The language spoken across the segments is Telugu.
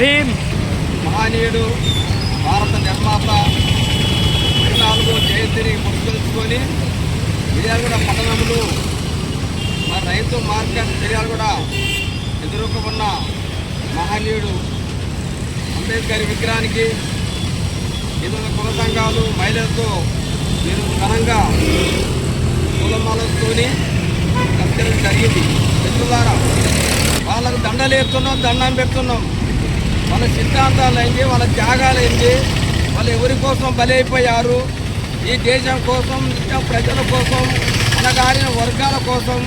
భీమ్. మహనీయుడు భారత నిర్మాత పద్నాలుగో జయంతిని పురస్కరించుకొని మిర్యాలగూడ పట్టణంలో మా రైతు మార్కెట్ మిర్యాలగూడ ఎదుర్కొన్న మహనీయుడు అంబేద్కర్ విగ్రహానికి ఇతర కుల సంఘాలు మహిళలతో మీరు ఘనంగా కులమాలతోని సత్కరించడం జరిగింది. మిత్రులారా వాళ్ళకు దండలు వేస్తున్నాం దండం పెడుతున్నాం. వాళ్ళ సిద్ధాంతాలు ఏంటి వాళ్ళ త్యాగాలు ఏంటి వాళ్ళు ఎవరి కోసం బలైపోయారు ఈ దేశం కోసం నిత్యం ప్రజల కోసం అనగారిన వర్గాల కోసం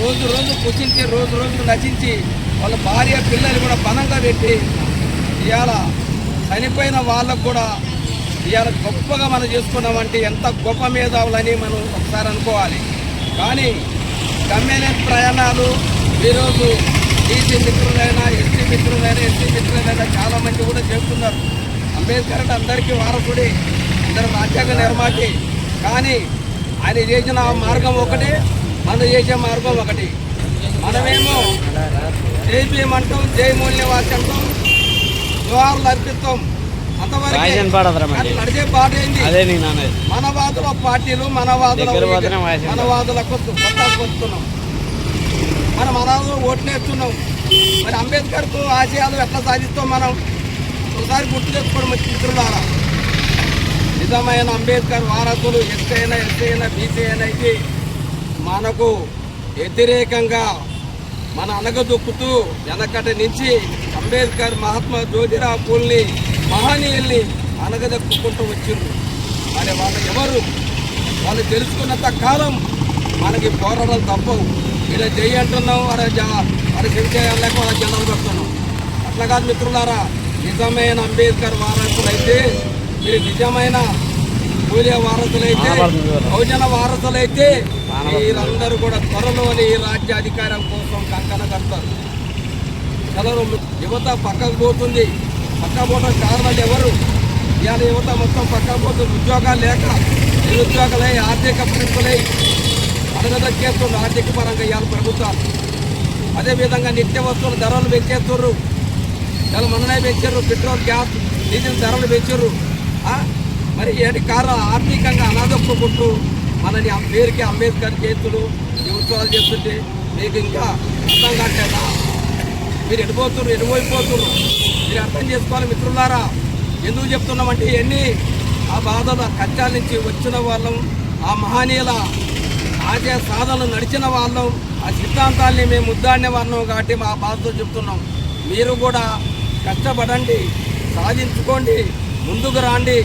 రోజు రోజు కుచించి రోజు రోజు నచించి వాళ్ళ భార్య పిల్లలు కూడా బలంగా పెట్టి ఇవాళ చనిపోయిన వాళ్ళకు కూడా ఇవాళ గొప్పగా మనం చేసుకున్నామంటే ఎంత గొప్ప మేధావులని మనం ఒకసారి అనుకోవాలి. కానీ కమ్యూనిస్ట్ ప్రయాణాలు ఈరోజు ఈసీ మిత్రులైనా ఎస్టీ మిత్రులైనా ఎస్టీ మిత్రులైనా చాలామంది కూడా చెప్తున్నారు అంబేద్కర్ అంటే అందరికీ వారసుడి అందరూ రాజ్యాంగ నిర్మాతి కానీ ఆయన చేసిన మార్గం ఒకటి మనం చేసే మార్గం ఒకటి. మనమేమో జై భీమ్ అంటాం జై మూల్యవాసి అంటాం జోహార్లు అర్పిస్తాం. రాజన్ పాడదురా మరి. నడిచే పాట ఏంటి అదే నీ నాన్నది. మనవాదుల పార్టీలు మనవాదుల మనవాదులకు కొత్త వస్తున్నాం. మనం మనవాదులు ఓట్లేస్తున్నాం మరి అంబేద్కర్ ఆశయాలు ఎట్లా సాధిస్తాం మనం? ఒకసారి గుర్తు తెచ్చుకోవడం మిత్రులారా. నిజమైన అంబేద్కర్ వారసులు ఎస్టీ అయినా ఎస్టీ అయినా బీసీ అయినా అయితే మనకు వ్యతిరేకంగా మన అనగదొక్కుతూ వెనకటి నుంచి అంబేద్కర్ మహాత్మా జ్యోతిరావు పూల్ని మహనీయుల్ని అనగదొక్కుంటూ వచ్చిండ్రు. మరి వాళ్ళు ఎవరు? వాళ్ళు తెలుసుకున్నంత కాలం మనకి పోరాటాలు తప్పవు. ఇలా చేయంటున్నాం అంటున్నాం వారి వారి చెవి చేయాలేక వాళ్ళ జనాలు పెడుతున్నాం అట్లా కాదు మిత్రులారా నిజమైన అంబేద్కర్ వారసులైతే మీరు నిజమైన పూలే వారసులైతే బహుజన వారసులైతే వీరందరూ కూడా త్వరలోని రాజ్యాధికారం రాజ్య అధికారం కోసం కంకణ కడతారు. చదవరు యువత పక్కకు పోతుంది. పక్కా పోవడం కారణాలు ఎవరు? ఇవాళ యువత మొత్తం పక్కా పోతుంది ఉద్యోగాలు లేక నిరుద్యోగులై ఆర్థిక పరిస్థితులై అడగదక్కేస్తున్నారు ఆర్థిక పరంగా ఇవాళ ప్రభుత్వాలు అదేవిధంగా నిత్య వస్తువుల ధరలు పెంచేస్తున్నారు. చాలా మొన్ననే పెంచారు. పెట్రోల్ గ్యాస్ డీజిల్ ధరలు పెంచారు. మరి ఏంటి కారణం ఆర్థికంగా అనాథొక్కుంటూ మనని పేరుకి అంబేద్కర్ చేతులు ఈ ఉత్సవాలు చేస్తుంటే మీకు ఇంకా అర్థం కావట్లేదా మీరు ఎడిపోతున్నారు ఎడిపోయిపోతున్నారు మీరు అర్థం చేసుకోవాలి మిత్రులారా. ఎందుకు చెప్తున్నామంటే ఇవన్నీ ఆ బాధల కష్టాల నుంచి వచ్చిన వాళ్ళం ఆ మహనీయుల ఆశయ సాధనలు నడిచిన వాళ్ళం ఆ సిద్ధాంతాల్ని మేము ముద్దాడిన వాళ్ళం కాబట్టి మా బాధతో చెప్తున్నాం. మీరు కూడా కష్టపడండి సాధించుకోండి ముందుకు రాండి.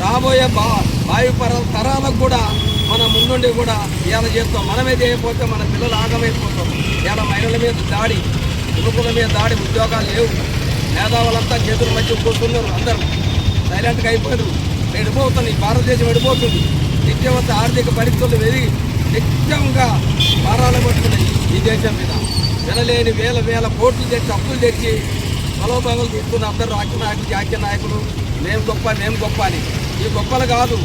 రాబోయే బా వాయు పర తరాలకు కూడా మన ముందుండి కూడా ఇలా చేస్తాం. మనమే చేయకపోతే మన పిల్లలు ఆగమైపోతాం. ఇలా మహిళల మీద దాడి యువకుల మీద దాడి ఉద్యోగాలు లేవు. మేధావులంతా చేతులు మధ్య కూర్చున్నారు అందరూ. సైలెంట్గా అయిపోయారు ఎడిపోతుంది భారతదేశం ఎడిపోతుంది నిత్యవంత ఆర్థిక పరిస్థితులు పెరిగి నిత్యంగా భారాలు పడుతున్నాయి ఈ దేశం మీద. వినలేని వేల వేల కోట్లు తెచ్చి అప్పులు తెచ్చి బలోభాగాలు తీసుకున్న అందరూ రాజ్య నాయకులు జాతీయ నాయకులు మేము గొప్ప మేము గొప్ప అని. ఈ గొప్పలు కాదు.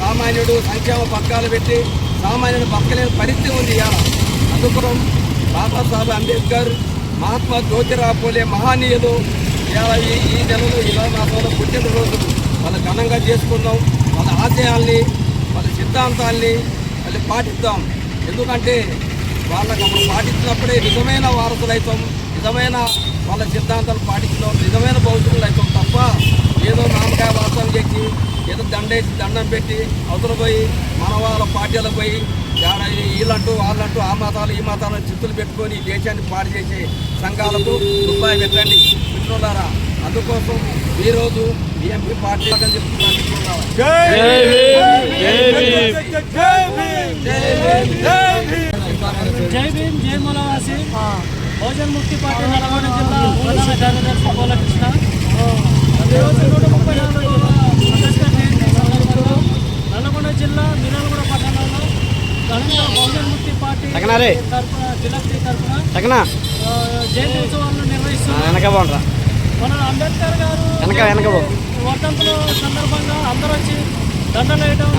సామాన్యుడు సంక్షేమ పథకాలు పెట్టి సామాన్యుడు బతకలేని పరిస్థితి ఉంది ఇవాళ. అందుకోసం బాబాసాహెబ్ అంబేద్కర్ మహాత్మా జ్యోతిరావు పూలే మహనీయులు. ఈ నెలలో ఇలా మాసంలో పుట్టినరోజు. వాళ్ళ ఘనంగా చేసుకుందాం. వాళ్ళ ఆశయాల్ని వాళ్ళ సిద్ధాంతాల్ని మళ్ళీ పాటిద్దాం. ఎందుకంటే వాళ్ళకి అప్పుడు పాటించినప్పుడే నిజమైన వారసులు అవుతాం. నిజమైన వాళ్ళ సిద్ధాంతాలు పాటించడం నిజమైన భవిష్యత్తులు అవుతాం తప్ప ఏదో నామకాయ వాస్తవం చేసి ఏదో దండేసి దండం పెట్టి అవతల పోయి మన వాళ్ళ పార్టీలకు పోయి వీళ్ళంటూ వాళ్ళంటూ ఆ మతాలు ఈ మతాలు చిత్తులు పెట్టుకొని దేశాన్ని పాడు చేసే సంఘాలకు రూపాయి పెట్టండి. మిత్రులారా అందుకోసం ఈరోజు బిఎంపీ పార్టీ అని జై భీమ్ జై మూలవాసి బహుజన్ ముక్తి పార్టీ నల్గొండ జిల్లా ప్రధాన కార్యదర్శి గోలకృష్ణ ఈరోజు నూట ముప్పై నాలుగు అంబేద్కర్ జయంతి సందర్భంగా నల్గొండ జిల్లా మిర్యాలగూడ జిల్లా తగ్గనా జయంతి ఉత్సవాలను నిర్వహిస్తున్నారు. వెనక బాగుంటారా మన అంబేద్కర్ గారు వెనక, వెనక. వర్ధంతుల సందర్భంగా అందరూ వచ్చి దండలు వేయడం.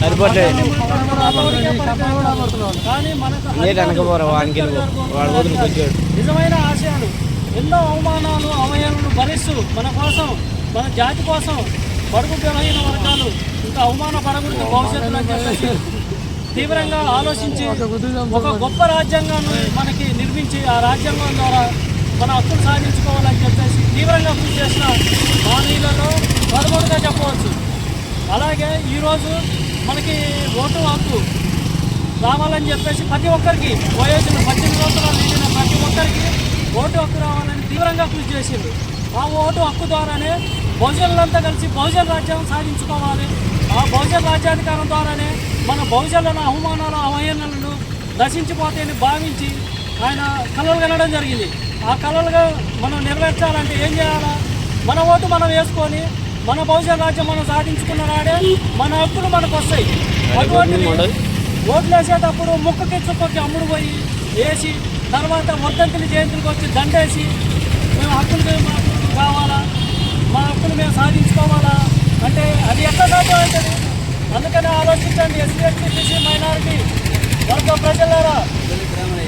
సరిపోట్లేదు. కానీ మనకు వెనక వాడు నిజమైన ఆశయాలు ఎన్నో అవమానాలు అవమానాలను భరిస్తూ మన కోసం మన జాతి కోసం బడుగు బలహీన వర్గాలు అవమాన అవమానపడకూడదు భవిష్యత్తులో చెప్పేసి తీవ్రంగా ఆలోచించి ఒక గొప్ప రాజ్యాంగాన్ని మనకి నిర్మించి ఆ రాజ్యాంగం ద్వారా మన హక్కులు సాధించుకోవాలని చెప్పేసి తీవ్రంగా కృషి చేసిన మానవులలో పదమూడుగా చెప్పవచ్చు. అలాగే ఈరోజు మనకి ఓటు హక్కు రావాలని చెప్పేసి ప్రతి ఒక్కరికి వయోజన పద్దెనిమిది సంవత్సరాలు నిండిన ప్రతి ఒక్కరికి ఓటు హక్కు రావాలని తీవ్రంగా కృషి చేసింది ఆ ఓటు హక్కు ద్వారానే బహుజనులంతా కలిసి బహుజన రాజ్యం సాధించుకోవాలి. ఆ బహుజన రాజ్యాధికారం ద్వారానే మన బహుజనుల అవమానాలు అవహేళనలను నశించిపోతాయని భావించి ఆయన కలలు కనడం జరిగింది. ఆ కలలుగా మనం నెరవేర్చాలంటే ఏం చేయాలా? మన ఓటు మనం వేసుకొని మన బహుజన రాజ్యం మనం సాధించుకున్న నాడే మన హక్కులు మనకు వస్తాయి. అటువంటిది ఓట్లు వేసేటప్పుడు ముక్కకి చుక్కకి అమ్ముడు పోయి వేసి తర్వాత వర్ధంతులు జయంతులకు వచ్చి దండేసి మేము హక్కులు మాకు కావాలా? మా హక్కులు మేము సాధించుకోవాలా? అంటే అది ఎట్లా సాధ్యం అవుతుంది? అందుకని ఆలోచించండి. ఎస్సీ ఎస్టీ బీసీ మైనారిటీ వర్గ ప్రజలారా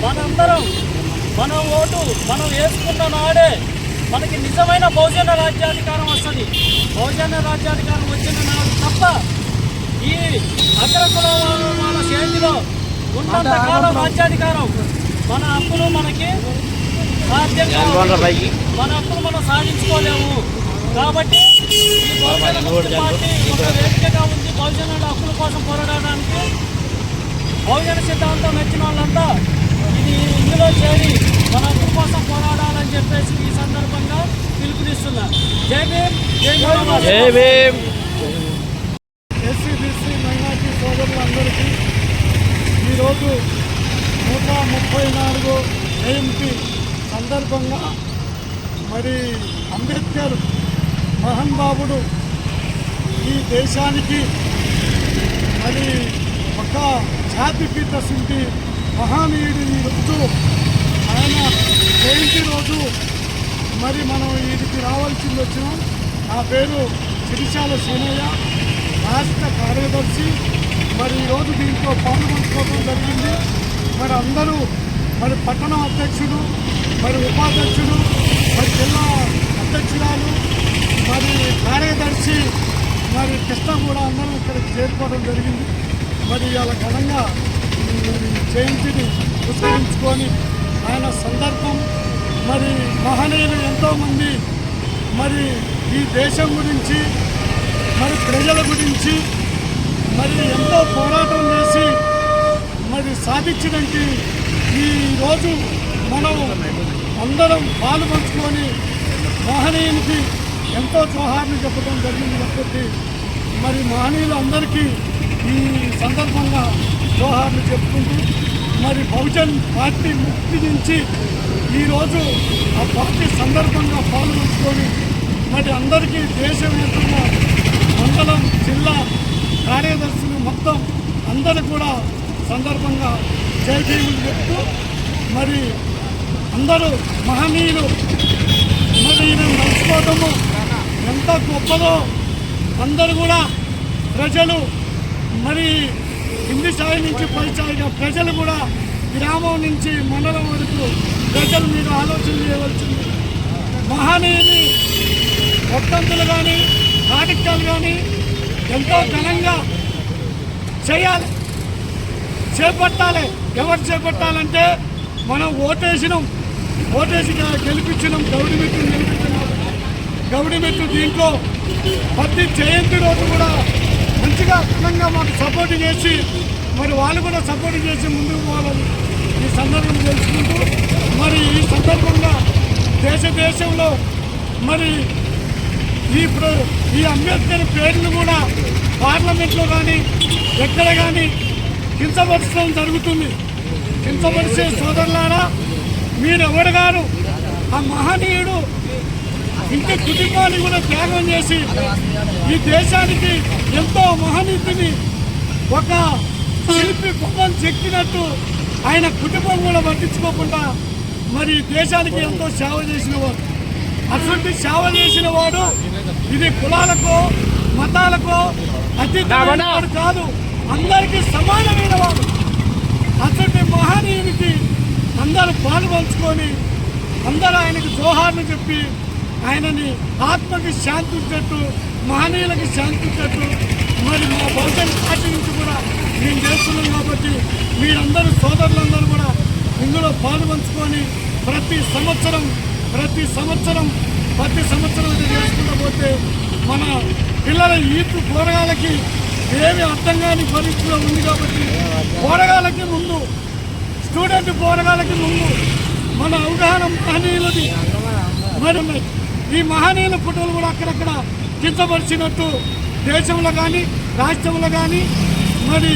మనందరం మన ఓటు మనం వేసుకున్న నాడే మనకి నిజమైన బహుజన రాజ్యాధికారం వస్తుంది. బహుజన రాజ్యాధికారం వచ్చిన నాడు తప్ప ఈ అగ్ర కులాల వాళ్ళ చేతిలో ఉన్నంత కాలం రాజ్యాధికారం మన హక్కులు మనకి సాధ్యం మన హక్కులు మనం సాధించుకోలేము కాబట్టి బహుజన వేదికగా ఉంది బహుజనుల హక్కుల కోసం పోరాడడానికి బహుజన సిద్ధాంతం నచ్చిన వాళ్ళంతా ఇది ఇందులో చేరి మన హక్కుల కోసం పోరాడాలని చెప్పేసి ఈ సందర్భంగా పిలుపునిస్తున్నా జై భీమ్ జై భీమ్ జై భీమ్. ఎస్సీ బీసీ మైనార్టీ సోదరులందరికీ ఈరోజు నూట ముప్పై నాలుగు జయంతి సందర్భంగా మరి అంబేద్కర్ మోహన్ బాబుడు ఈ దేశానికి మరి ఒక జాతిపిత సింటి మహానీయుడు రోజు. ఆయన జయంతి రోజు మరి మనం వీటికి రావాల్సింది వచ్చినాం నా పేరు సిరిశాల సీనయ్య రాష్ట్ర కార్యదర్శి. మరి ఈరోజు దీంట్లో పాల్గొనుకోవడం జరిగింది. మరి అందరూ మరి పట్టణ అధ్యక్షుడు మరి ఉపాధ్యక్షుడు మరి జిల్లా అధ్యక్షురాలు మరి కార్యదర్శి మరి కృష్ణ కూడా అందరం ఇక్కడికి చేరుకోవడం జరిగింది. మరి ఇవాళ ఘనంగా జయంతిని పురస్కరించుకొని ఆయన సందర్భం మరి మహనీయులు ఎంతోమంది మరి ఈ దేశం గురించి మరి ప్రజల గురించి మరి ఎంతో పోరాటం చేసి మరి సాధించడానికి ఈరోజు మనం అందరం పాలు పంచుకొని మహనీయునికి ఎంతో జోహార్లు చెప్పడం జరిగింది కాబట్టి మరి మహనీయులందరికీ ఈ సందర్భంగా జోహార్లు చెప్పుకుంటూ మరి బహుజన్ పార్టీ ముక్తి నుంచి ఈరోజు ఆ పార్టీ సందర్భంగా పాల్గొంచుకొని మరి అందరికీ దేశవ్యాప్తంగా మండలం జిల్లా కార్యదర్శులు మొత్తం అందరూ కూడా సందర్భంగా జై చెప్తూ మరి అందరూ మహనీయులు మరి నడుచుకోవటము ఎంత గొప్పదో అందరూ కూడా ప్రజలు మరి కింది స్థాయి నుంచి పై స్థాయిగా ప్రజలు కూడా గ్రామం నుంచి మండలం వరకు ప్రజలు మీరు ఆలోచన చేయవలసింది. మహానీయుని ఒక్కంతులు కానీ నాటకాలు కానీ ఎంతో ఘనంగా చేయాలి. చేపట్టాలి. ఎవరు చేపట్టాలంటే మనం ఓటేసినాం. ఓటేసి గెలిపించినాం గౌడి మెట్టు గెలిపించినాం గౌడి మెట్టు దీంట్లో ప్రతి జయంతి రోజు కూడా మంచిగా ఘనంగా మాకు సపోర్ట్ చేసి మరి వాళ్ళు కూడా సపోర్ట్ చేసి ముందుకు పోవాలని ఈ సందర్భం తెలుసుకుంటూ మరి ఈ సందర్భంగా దేశ దేశంలో మరి ఈ ప్ర- ఈ అంబేద్కర్ పేర్లు కూడా పార్లమెంట్లో కానీ ఎక్కడ కానీ కించపరచడం జరుగుతుంది. కించపరిచే సోదరులారా మీరు గారు ఆ మహనీయుడు ఇంటి కుటుంబాన్ని కూడా త్యాగం చేసి ఈ దేశానికి ఎంతో మహనీతిని ఒక శిల్పి బొమ్మను చెక్కినట్టు ఆయన కుటుంబం కూడా పట్టించుకోకుండా మరి దేశానికి ఎంతో సేవ చేసిన వాడు అటువంటి సేవ చేసిన వాడు ఇది కులాలకో మతాలకో అతీతమైన వాడు కాదు. అందరికీ సమానమైన వాడు అటువంటి మహనీయునికి అందరూ పాలు పంచుకొని అందరూ ఆయనకు జోహార్లు చెప్పి ఆయనని ఆత్మకి శాంతి చెట్టు మహనీయులకి శాంతించట్టు మరి మా బహుజన్ పార్టీ నుంచి కూడా మేము చేస్తున్నాం కాబట్టి మీరందరూ సోదరులందరూ కూడా ఇందులో పాలు పంచుకొని ప్రతి సంవత్సరం ప్రతి సంవత్సరం ప్రతి సంవత్సరం ఇది చేసుకుంటూ పోతే మన పిల్లల ఈపు పోరగాళ్ళకి ఏమి అర్థం కాని పరిస్థితిలో ఉంది కాబట్టి పోరగాళ్ళకి ముందు స్టూడెంట్ పోరగాళ్ళకి ముందు మన అవగాహన మహనీయులది. మరి ఈ మహనీయుల ఫోటోలు కూడా అక్కడక్కడ కించపరిచినట్టు దేశంలో కానీ రాష్ట్రంలో కానీ మరి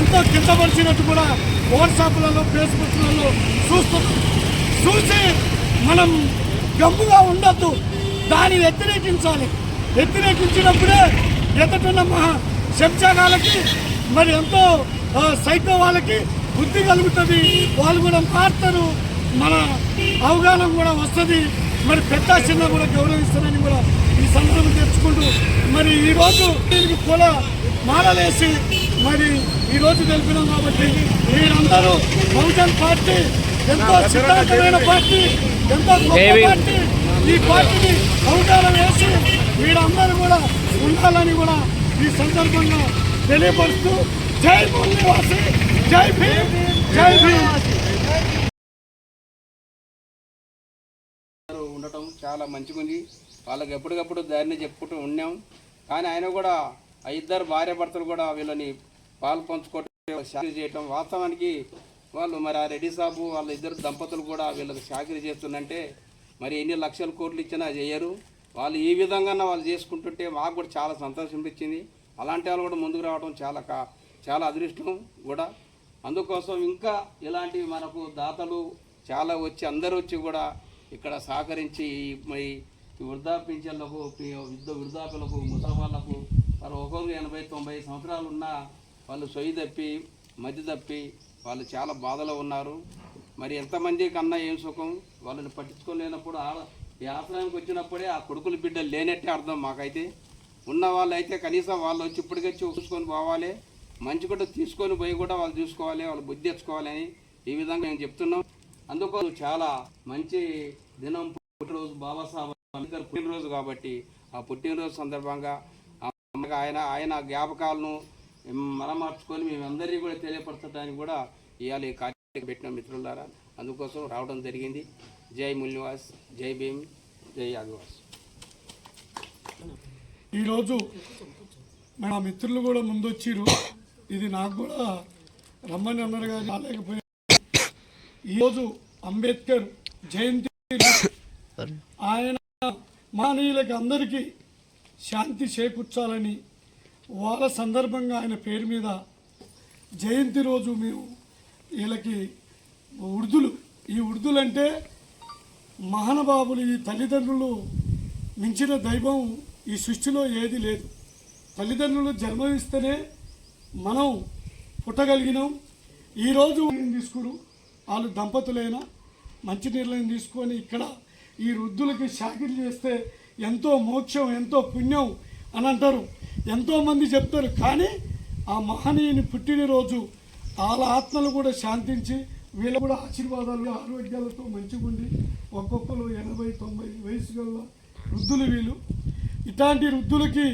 ఎంతో కించపరిచినట్టు కూడా వాట్సాప్లలో ఫేస్బుక్లలో చూస్తున్నాం చూసి మనం గమ్ముగా ఉండొద్దు. దాన్ని వ్యతిరేకించాలి. వ్యతిరేకించినప్పుడే ఎదుటిన్న మహా శంశాగాలకి మరి ఎంతో సైకో వాళ్ళకి బుద్ధి కలుగుతుంది వాళ్ళు కూడా మారుతారు. మన అవగాహన కూడా వస్తుంది. మరి పెద్ద చిన్న కూడా గౌరవిస్తారని కూడా ఈ సందర్భం తెచ్చుకుంటూ మరి ఈరోజు దీనికి కుల మాలలేసి మరి ఈరోజు తెలిపినాం కాబట్టి మీరందరూ బహుజన్ పార్టీ ఎంతో సిద్ధాంతమైన పార్టీ ఎంతో. పార్టీ. ఈ పార్టీని అవగాహన వేసి వీరందరూ కూడా ఉండాలని కూడా ఈ సందర్భంగా తెలియపరుస్తూ జై మూల్యవాసి జై భీమ్ జై భీమ్. ఉండటం చాలా మంచిగుంది. వాళ్ళకి ఎప్పటికప్పుడు దారిని చెప్పుకుంటూ ఉన్నాం. కానీ ఆయన కూడా ఆ ఇద్దరు భార్య భర్తలు కూడా వీళ్ళని పాలు పంచుకోవటం చేయటం వాస్తవానికి వాళ్ళు మరి ఆ రెడ్డి సాబు వాళ్ళ ఇద్దరు దంపతులు కూడా వీళ్ళకి చాకరీ చేస్తుందంటే మరి ఎన్ని లక్షల కోట్లు ఇచ్చినా చేయరు. వాళ్ళు ఈ విధంగా వాళ్ళు చేసుకుంటుంటే మాకు కూడా చాలా సంతోషం ఇచ్చింది అలాంటి వాళ్ళు కూడా ముందుకు రావడం చాలా చాలా అదృష్టం కూడా. అందుకోసం ఇంకా ఇలాంటివి మనకు దాతలు చాలా వచ్చి అందరూ వచ్చి కూడా ఇక్కడ సహకరించి ఈ- వృద్ధాపించలకు యుద్ధ వృద్ధాపులకు ముసలి వారు ఒక్కొక్కరు ఎనభై తొంభై సంవత్సరాలు ఉన్నా వాళ్ళు సొయ్యి తప్పి మధ్య తప్పి వాళ్ళు చాలా బాధలో ఉన్నారు. మరి ఎంతమంది కన్నా ఏం సుఖం? వాళ్ళని పట్టించుకోలేనప్పుడు ఆ- ఈ ఆశ్రయానికి వచ్చినప్పుడే ఆ కొడుకుల బిడ్డలు లేనట్టే అర్థం మాకైతే. ఉన్న వాళ్ళు అయితే కనీసం వాళ్ళు వచ్చి ఇప్పటికొచ్చి చూసుకొని పోవాలి. మంచి కూడా తీసుకొని పోయి కూడా వాళ్ళు చూసుకోవాలి వాళ్ళు బుద్ధి తెచ్చుకోవాలని ఈ విధంగా మేము చెప్తున్నాం. అందుకోసం చాలా మంచి దినం పుట్టినరోజు బాబాసాహెబ్ అంబేద్కర్ పుట్టినరోజు కాబట్టి ఆ పుట్టినరోజు సందర్భంగా ఆయన ఆయన జ్ఞాపకాలను మరమార్చుకొని మేమందరినీ కూడా తెలియపరచడానికి కూడా ఇవాళ ఈ కార్యక్రమం పెట్టిన మిత్రులారా. అందుకోసం రావడం జరిగింది. జై ముల్నివాస్ జై భీమ్ జై ఆదివాస్. ఈరోజు మా మిత్రులు కూడా ముందొచ్చిరు. ఇది నాకు కూడా రమ్మని అన్నారు కానీ రాలేకపోయారు ఈరోజు అంబేద్కర్ జయంతి ఆయన మానవులకి అందరికీ శాంతి చేకూర్చాలని వాళ్ళ సందర్భంగా ఆయన పేరు మీద జయంతి రోజు మేము వీళ్ళకి ఉర్దులు ఈ ఉర్దులు అంటే మహానుభావులు ఈ తల్లిదండ్రులు మించిన దైవం ఈ సృష్టిలో ఏది లేదు. తల్లిదండ్రులు జన్మనిస్తేనే మనం పుట్టగలిగినాం. ఈరోజు తీసుకురు. వాళ్ళు దంపతులైనా మంచి నిర్ణయం తీసుకొని ఇక్కడ ఈ వృద్ధులకి షాకిలు చేస్తే ఎంతో మోక్షం ఎంతో పుణ్యం అని అంటారు. ఎంతోమంది చెప్తారు. కానీ ఆ మహనీయుని పుట్టినరోజు వాళ్ళ ఆత్మలు కూడా శాంతించి వీళ్ళు కూడా ఆశీర్వాదాలు ఆరోగ్యాలతో మంచిగా ఉండి ఒక్కొక్కరు ఎనభై తొంభై వయసు గల వృద్ధులు వీళ్ళు. ఇట్లాంటి వృద్ధులకి